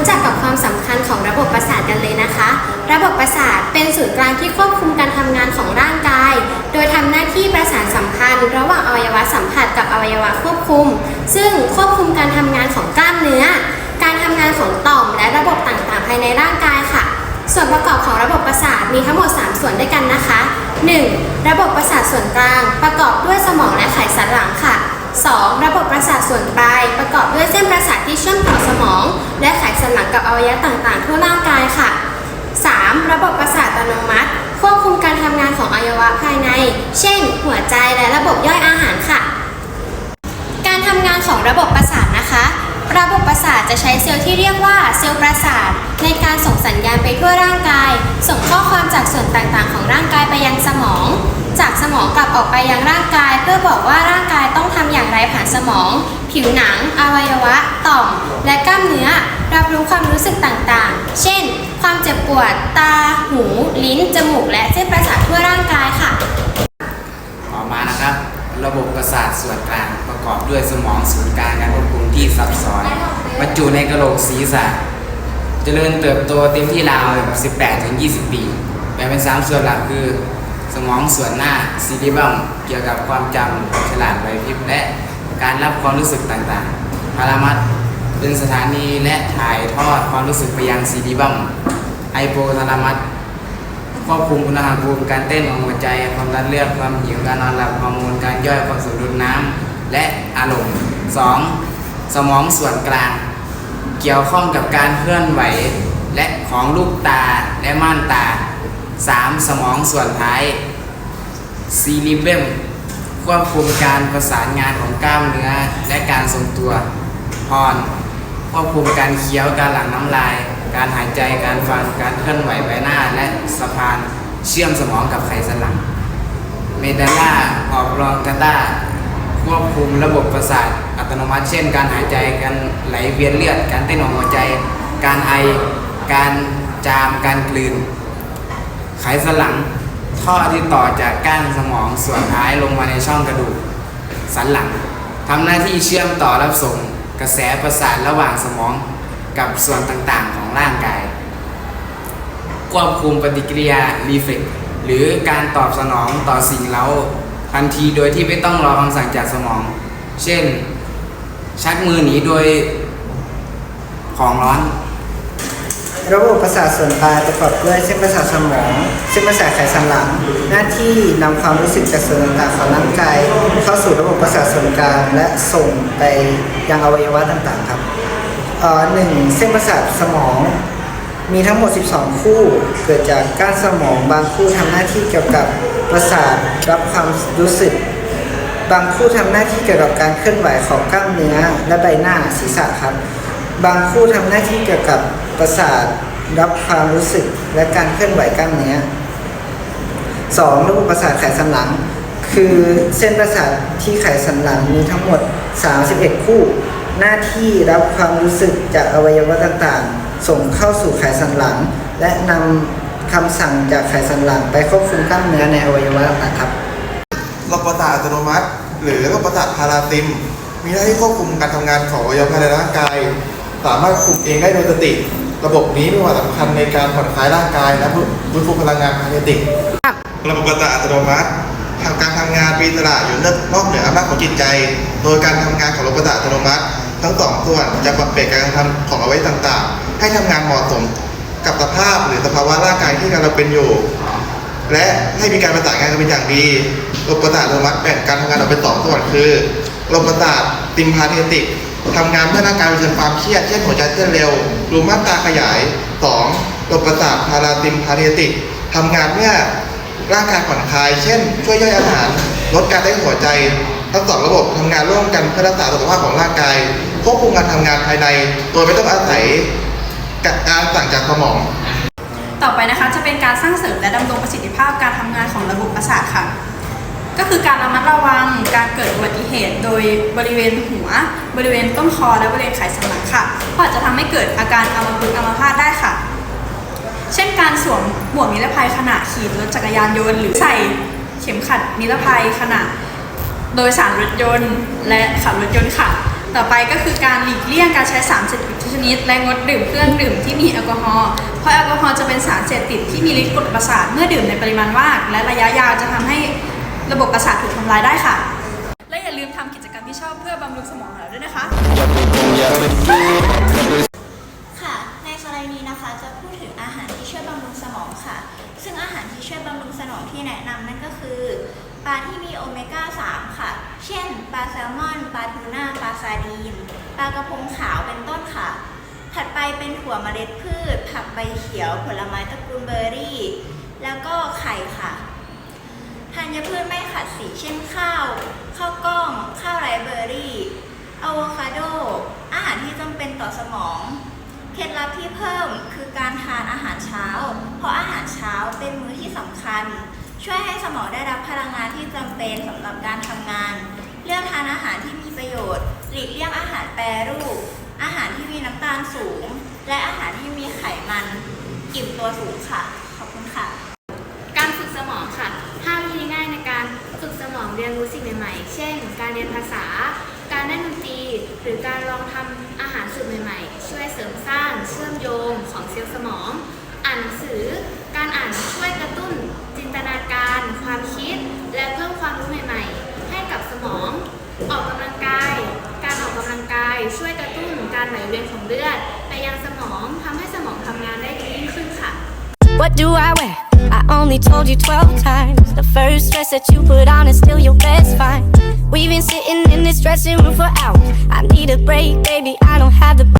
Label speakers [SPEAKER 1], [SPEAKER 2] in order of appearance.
[SPEAKER 1] รู้จักกับความสำคัญของระบบประสาทกันเลยนะคะ ระบบประสาทเป็นศูนย์กลางที่ควบคุมการทำงานของร่างกาย โดยทำหน้าที่ประสานสัมพันธ์ ระหว่างอวัยวะสัมผัสกับอวัยวะควบคุม ซึ่งควบคุมการทำงานของกล้ามเนื้อ การทำงานของต่อมและระบบต่างๆ ภายในร่างกายค่ะ ส่วนประกอบของระบบประสาทมีทั้งหมด 3 ส่วนด้วยกันนะคะ 1. ระบบประสาทส่วนกลาง ประกอบด้วยสมองและไขสันหลังค่ะ 2. ระบบประสาทส่วนปลายประกอบด้วยเส้นประสาทที่เชื่อมต่อสมอง และไขสันหลังกับอวัยวะต่างๆ ทั่วร่างกายค่ะ 3. ระบบประสาทอัตโนมัติ ควบคุมการทำงานของอวัยวะภายใน เช่น หัวใจและระบบย่อยอาหารค่ะ การทำงานของระบบประสาทนะคะ ระบบประสาทจะใช้เซลล์ที่เรียกว่าเซลล์ประสาท ในการส่งสัญญาณไปทั่วร่างกาย ส่งข้อความจากส่วนต่างๆ ของร่างกายไปยังสมอง จากสมองกลับออกไปยังร่างกาย เพื่อบอกว่าร่างกายต้องทำอย่างไรผ่านสมอง ผิวหนัง อวัยวะ ต่อม และกล้ามเนื้อ รับรู้ความรู้สึกต่างๆ เช่น ความเจ็บปวด ตา หู ลิ้น จมูก และเส้นประสาททั่วร่างกายค่ะ
[SPEAKER 2] ต่อมานะครับ ระบบประสาทส่วนกลางประกอบด้วยสมองศูนย์กลางการควบคุมที่ซับซ้อนบรรจุในกระโหลกศีรษะเจริญเติบโตเต็มที่ราว 18ถึง20 ปี แบ่งเป็น 3 ส่วนหลักคือ สมองส่วนหน้าซีริบัมเกี่ยวกับความจำฉลาดไหวพริบและการรับความรู้สึกต่างๆพารามัสเป็นสถานีและถ่ายทอดความรู้สึกไปยังซีริบัมไฮโปทาลามัสควบคุมอุณหภูมิการเต้นของหัวใจความดันเลือดความหิวการนอนหลับฮอร์โมนการย่อยความสมดุลน้ำและอารมณ์ 2. สมองส่วนกลาง เกี่ยวข้องกับการเคลื่อนไหว และของลูกตาและม่านตา 3. สมองส่วนท้ายซีริเบมควบคุมการประสานงานของกล้ามเนื้อและการทรงตัวฮอนควบคุมการเคี้ยวการหลั่งน้ำลาย การหายใจการฟังการเคลื่อนไหวใบหน้าและสะพานเชื่อมสมองกับไขสันหลังเมดาล่าออกรองกาตาควบคุมระบบประสาทอัตโนมัติ เช่น การหายใจการไหลเวียนเลือด การเต้นของหัวใจ การไอ การจามการกลืน ไขสันหลัง ท่อที่ต่อจากก้านสมองส่วนท้ายลงมาในช่องกระดูก สันหลังทำหน้าที่เชื่อมต่อรับส่งกระแสประสาทระหว่างสมองกับส่วนต่างๆของร่างกาย ควบคุมปฏิกิริยารีเฟกหรือการตอบสนองต่อสิ่งเร้าทันทีโดยที่ไม่ต้องรอคำสั่งจากสมอง เช่น ชักมือหนีโดยของร้อน
[SPEAKER 3] ระบบประสาทส่วนปลายประกอบด้วยเส้นประสาทสมอง เส้นประสาทไขสันหลัง หน้าที่นำความรู้สึกจากส่วนต่างๆของร่างกายเข้าสู่ระบบประสาทส่วนกลางและส่งไปยังอวัยวะต่างๆครับเอ่อหนึ่งเส้นประสาทสมองมีทั้งหมด 12 คู่ เกิดจากก้านสมอง บางคู่ทำหน้าที่เกี่ยวกับประสาทรับความรู้สึก บางคู่ทำหน้าที่เกี่ยวกับการเคลื่อนไหวของกล้ามเนื้อและใบหน้าศีรษะครับ บางคู่ทำหน้าที่เกี่ยวกับ ประสาทรับความรู้สึกและการเคลื่อนไหวกล้ามเนื้อ 2. ระบบประสาทไขสันหลัง คือเส้นประสาทที่ไขสันหลังมีทั้งหมด 31 คู่ หน้าที่รับความรู้สึกจากอวัยวะต่างๆ ส่งเข้าสู่ไขสันหลัง และนำคำสั่งจากไขสันหลัง ไปควบคุมกล้ามเนื้อในอวัยวะต่างๆครับ
[SPEAKER 4] ระบบประสาทอัตโนมัติ หรือระบบประสาทพาราซิม มีหน้าที่ควบคุมการทำงานของอวัยวะภายในร่างกาย สามารถคุมเองได้โดยสติ ระบบนี้มีความสำคัญในการผ่อนคลายร่างกายและฟื้นฟูพลังงานภายในติกระบบประสาทอัตโนมัติทำการทำงานป็นอิสระอยู่นอกเหนืออำนาจของจิตใจ โดยการทำงานของระบบประสาทอัตโนมัติ ทั้งสองส่วนจะปรับเปลี่ยนการทำของอวัยวะต่างๆ ให้ทำงานเหมาะสมกับสภาพหรือสภาวะร่างกายที่กำลังเป็นอยู่ และให้มีการประสานงานกันเป็นอย่างดีระบบประสาทอัตโนมัติแบ่งการทำงานออกเป็นสองส่วนคือระบบประสาทติมพาเทติก ทำงานเพื่อร่างกายเผชิญความเครียดเช่นหัวใจเต้นเร็วรูม่านตาขยาย 2. ระบบประสาทพาราติมพาเทติกทำงานเพื่อร่างกายผ่อนคลาย เช่น ช่วยย่อยอาหาร ลดการเต้นหัวใจ ทั้งสองระบบทำงานร่วมกันเพื่อรักษาสุขภาพของร่างกายควบคุมการทำงานภายใน โดยไม่ต้องอาศัยการสั่งจากสมอง
[SPEAKER 5] ต่อไปนะคะจะเป็นการสร้างเสริมและดำรงประสิทธิภาพการทำงานของระบบประสาทค่ะ ก็คือการระมัดระวังการเกิดอุบัติเหตุ โดยบริเวณหัว บริเวณต้นคอและบริเวณไขสันหลังค่ะเพราะอาจจะทำให้เกิดอาการอัมพฤกษ์อัมพาตได้ค่ะ เช่นการสวมหมวกนิรภัยขณะขี่รถจักรยานยนต์ หรือใส่เข็มขัดนิรภัยขณะโดยสารรถยนต์ และขับรถยนต์ค่ะ ต่อไปก็คือการหลีกเลี่ยงการใช้สารเสพติดชนิด และงดดื่มเครื่องดื่มที่มีแอลกอฮอล์เพราะแอลกอฮอล์จะเป็นสารเสพติดที่มีฤทธิ์กดประสาทเมื่อดื่มในปริมาณมาก และระยะยาวจะทำให้ ระบบประสาทถูกทำลายได้ค่ะ และอย่าลืมทำกิจกรรมที่ชอบเพื่อบำรุงสมองของเราด้วยนะคะ
[SPEAKER 6] ค่ะ ในสไลด์นี้นะคะ จะพูดถึงอาหารที่ช่วยบำรุงสมองค่ะ ซึ่งอาหารที่ช่วยบำรุงสมองที่แนะนำนั่นก็คือปลาที่มีโอเมก้า 3 ค่ะ เช่น ปลาแซลมอน ปลาทูน่า ปลาซาดีน ปลากระพงขาว เป็นต้นค่ะ ถัดไปเป็นถั่วเมล็ดพืช ผักใบเขียว ผลไม้ตระกูลเบอร์รี่ แล้วก็ไข่ค่ะ ธัญพืชไม่ขัดสีเช่นข้าว ข้าวกล้อง ข้าวไรเบอร์รี่อะโวคาโด อาหารที่จำเป็นต่อสมอง เคล็ดลับที่เพิ่มคือการทานอาหารเช้า เพราะอาหารเช้าเป็นมื้อที่สำคัญ ช่วยให้สมองได้รับพลังงานที่จำเป็นสำหรับการทำงาน เลือกทานอาหารที่มีประโยชน์ หลีกเลี่ยงอาหารแปรรูป อาหารที่มีน้ำตาลสูง และอาหารที่มีไขมันอิ่มตัวสูงค่ะ ขอบคุณค่ะ
[SPEAKER 7] การฝึกสมองค่ะห้าวิธีง่ายในการฝึกสมอง เรียนรู้สิ่งใหม่ๆ เช่น การเรียนภาษา การเล่นดนตรี หรือการลองทำอาหารสูตรใหม่ๆ ช่วยเสริมสร้างเชื่อมโยงของเซลล์สมอง อ่านหนังสือ การอ่านช่วยกระตุ้น จินตนาการ ความคิด และเพิ่มความรู้ใหม่ๆ ให้กับสมอง ออกกำลังกาย การออกกำลังกาย ช่วยกระตุ้นการไหลเวียนของเลือดไปยังสมองทำให้สมองทำงานได้ดียิ่งขึ้นค่ะ
[SPEAKER 8] What do I wear? Only told you 12 times. The first dress that you put on is still your best find. We've been sitting in this dressing room for hours. I need a break, baby. I don't have the